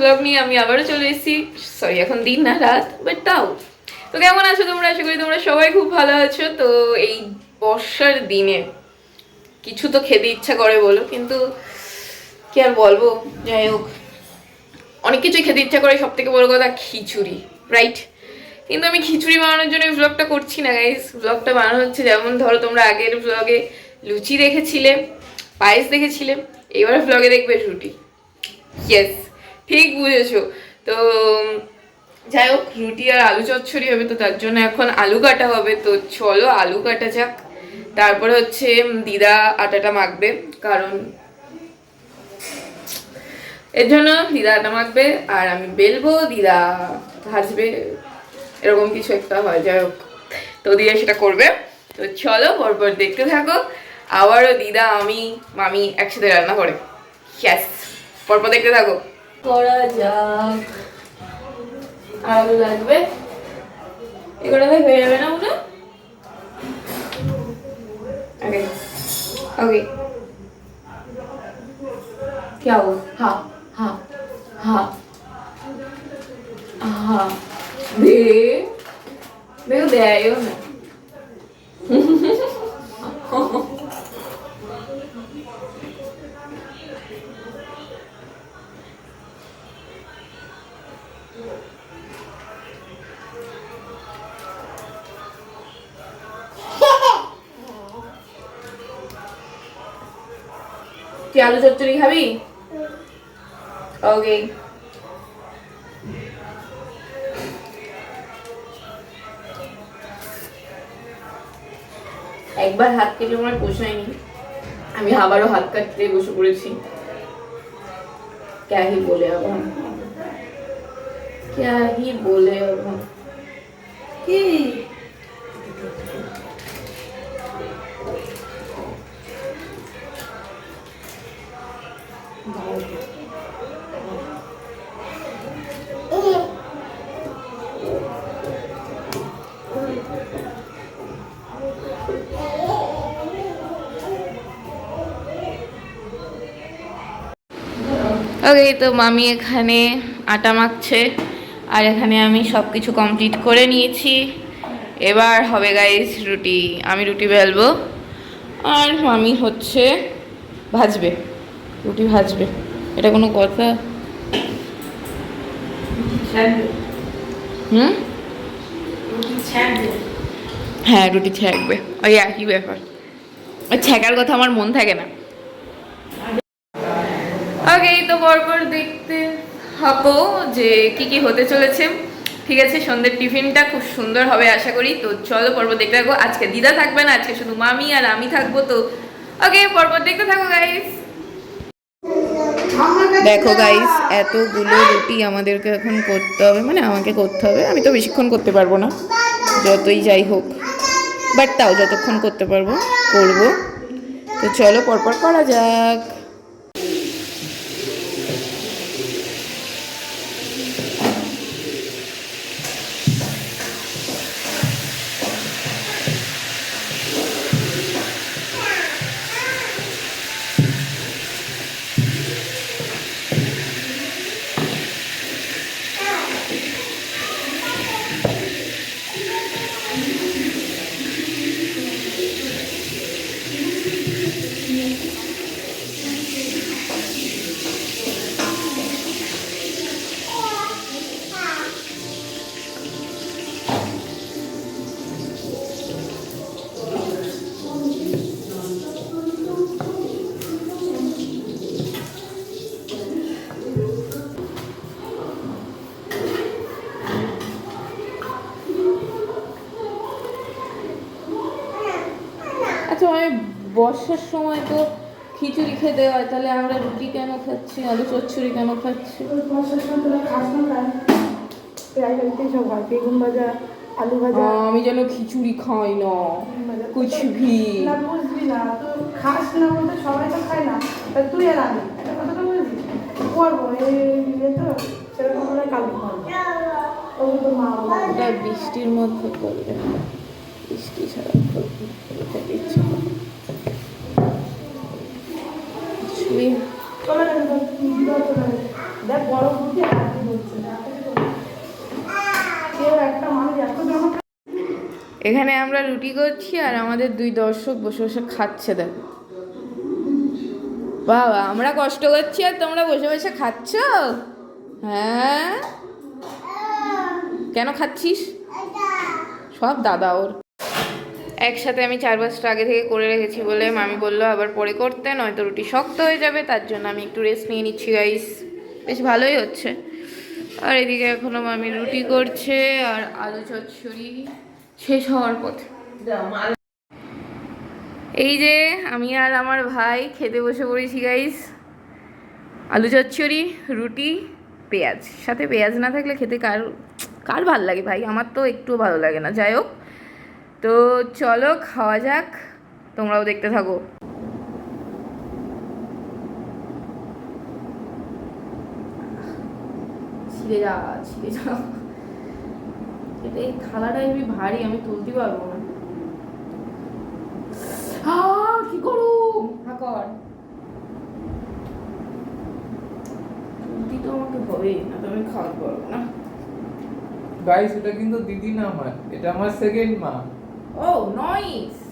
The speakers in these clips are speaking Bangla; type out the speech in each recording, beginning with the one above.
ব্লগ নিয়ে আমি আবারও চলে এসেছি। সরি এখন দিন না, রাত বাট তাও। তো কেমন আছো তোমরা? আশা করি তোমরা সবাই খুব ভালো আছো। তো এই বর্ষার দিনে কিছু তো খেতে ইচ্ছা করে বলো, কিন্তু কি আর বলব? যাই হোক, অনেক কিছুই খেতে ইচ্ছা করে। সব থেকে বড় কথা খিচুড়ি রাইট কিন্তু আমি খিচুড়ি বানানোর জন্য ব্লগটা করছি না গাইস ব্লগটা বানানো হচ্ছে যেমন ধরো তোমরা আগের ব্লগে লুচি দেখেছিলে, পায়েস দেখেছিলে, এবার ব্লগে দেখবে রুটি। ইয়েস ঠিক বুঝেছ। তো যাই হোক, রুটি আর আলু চচ্চড়ি হবে তো তার জন্য এখন আলু কাটা হবে। তো চলো আলু কাটা যাক। তারপরে হচ্ছে দিদা আটাটা মাখবে, কারণ এর জন্য দিদা আটা মাখবে আর আমি বেলবো, দিদা ভাজবে, এরকম কিছু একটা হয়, যাই হোক। তো দিদা সেটা করবে। তো চলো, পরপর দেখতে থাকো। আবারও দিদা, আমি, মামি একসাথে রান্না করে। পরপর দেখতে থাকো। করা যাক আলু লাগবে এগুলোতে হয়ে যাবে না ওটা ওকে ওকে क्या हुआ हाँ हाँ हाँ हाँ दे देखो दे आई हो তুই আলু চচ্চড়ি খাবি ওকে একবার হাত কেটে আমার পোষায়নি আমি আবারও হাত কাটতে বসে পড়েছি क्या ही बोले अब हम क्या ही बोले अब हम ওকে, তো মামি এখানে আটা মাখছে, আর এখানে আমি সব কিছু কমপ্লিট করে নিয়েছি। এবার হবে গাইস রুটি, আমি রুটি বেলবো। আর মামি হচ্ছে ভাজবে। রুটি ভাজবে। এটা কোনো কথা? হুম? হ্যাঁ রুটি ছ্যাঁকবে ওই একই ব্যাপার। ওই ছ্যাঁকার কথা আমার মন থাকে না। ওকে তো পরপর দেখতে হব যে কি কি হতে চলেছে। ঠিক আছে, সন্ধ্যের টিফিনটা খুব সুন্দর হবে আশা করি। তো চলো পর্ব দেখতে থাকব। আজকে দিদা থাকবে না, আজকে শুধু মামি আর আমি থাকব। তো ওকে পরপর দেখতে থাকো গাইস দেখো গাইস এতগুলো রুটি আমাদেরকে এখন করতে হবে মানে আমাকে করতে হবে। আমি তো বেশিক্ষণ করতে পারব না, যতই যাই হোক। বাট তাও যতক্ষণ করতে পারব, করব। তো চলো, পরপর করা যাক। বর্ষার সময় তো খিচুড়ি খেতে হয় তাহলে আমরা রুটি কেন খাচ্ছি? আলু চচ্চড়ি কেন খাচ্ছি? আমি যেন খিচুড়ি খাই না কুছ ভি খাস না বলতে সবাই তো খায় না তুই আর আমি একটা কথা তো বুঝবি করব তো সেরকম কালকে বৃষ্টির মধ্যে বৃষ্টি ছাড়া দেখ বড় বুদ্ধি এখানে আমরা রুটি করছি আর আমাদের দুই দর্শক বসে বসে খাচ্ছে দেখো। বাবা আমরা কষ্ট করছি আর তোমরা বসে বসে খাচ্ছ? হ্যাঁ? কেন খাচ্ছিস? সব দাদা ওর। একসাথে আমি চার পাঁচটা আগে থেকে করে রেখেছি বলে মামি বলল, আবার পরে করতে, নয়তো রুটি শক্ত হয়ে যাবে, তার জন্য আমি একটু রেস্ট নিয়ে নিচ্ছি গাইস বেশ ভালোই হচ্ছে। আর এদিকে এখনও মামি রুটি করছে, আর আলু চচ্চড়ি শেষ হওয়ার পথে। এই যে আমি আর আমার ভাই খেতে বসে পড়েছি গাইস আলু চচ্চড়ি, রুটি, পেঁয়াজ। সাথে পেঁয়াজ না থাকলে খেতে কার কার ভালো লাগে ভাই? আমার তো একটুও ভালো লাগে না। যাই হোক তো চলো খাওয়া যাক তোমরাও দেখতে থাকো। ছিঁড়ে যা ছিঁড়ে যা। এটা এই থালাটা হেবি ভারী আমি তুলতে পারব না। কি কর তুলতে তো আমাকে হবে না তো আমি খাওয়াতে পারব না। গাইস এটা কিন্তু দিদি না আমার এটা আমার সেকেন্ড মা। Oh, noise.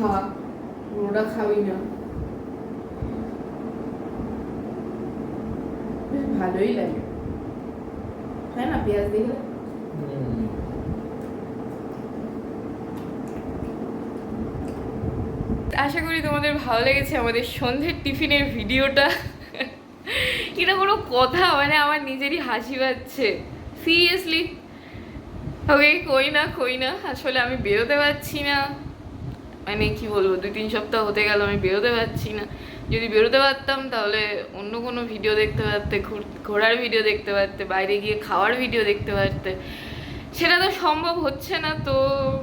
খা পুরোটা খাবি না। ভালোই লাগে। তাই না, পেঁয়াজ দেখলে আশা করি তোমাদের ভালো লেগেছে আমাদের সন্ধ্যের টিফিনের ভিডিওটা। এটা কোনো কথা মানে আমার নিজেরই হাসি পাচ্ছে। সিরিয়াসলি ওকে কই না কই না, আসলে আমি বেরোতে পারছি না। মানে কি বলব, দুই তিন সপ্তাহ হতে গেল, আমি বেরোতে পারছি না। যদি বেরোতে পারতাম, তাহলে অন্য কোনো ভিডিও দেখতে পারতে ঘোরার ভিডিও দেখতে পারতে, বাইরে গিয়ে খাওয়ার ভিডিও দেখতে পারতে। সেটা তো সম্ভব হচ্ছে না, তো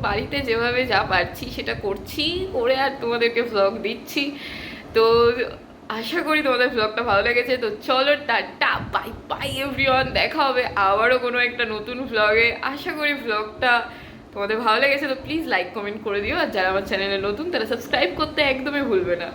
বাড়িতে যেভাবে যা পারছি সেটা করছি, করে আর তোমাদেরকে ভ্লগ দিচ্ছি। তো আশা করি তোমাদের ভ্লগটা ভালো লেগেছে, তো চলো টাটা বাই বাই এভরিওয়ান দেখা হবে আবারও কোনো একটা নতুন ভ্লগে আশা করি ভ্লগটা তোমাদের ভালো লেগেছে তো প্লিজ লাইক কমেন্ট করে দিও। আর যারা আমার চ্যানেলে নতুন, তারা সাবস্ক্রাইব করতে একদমই ভুলবে না।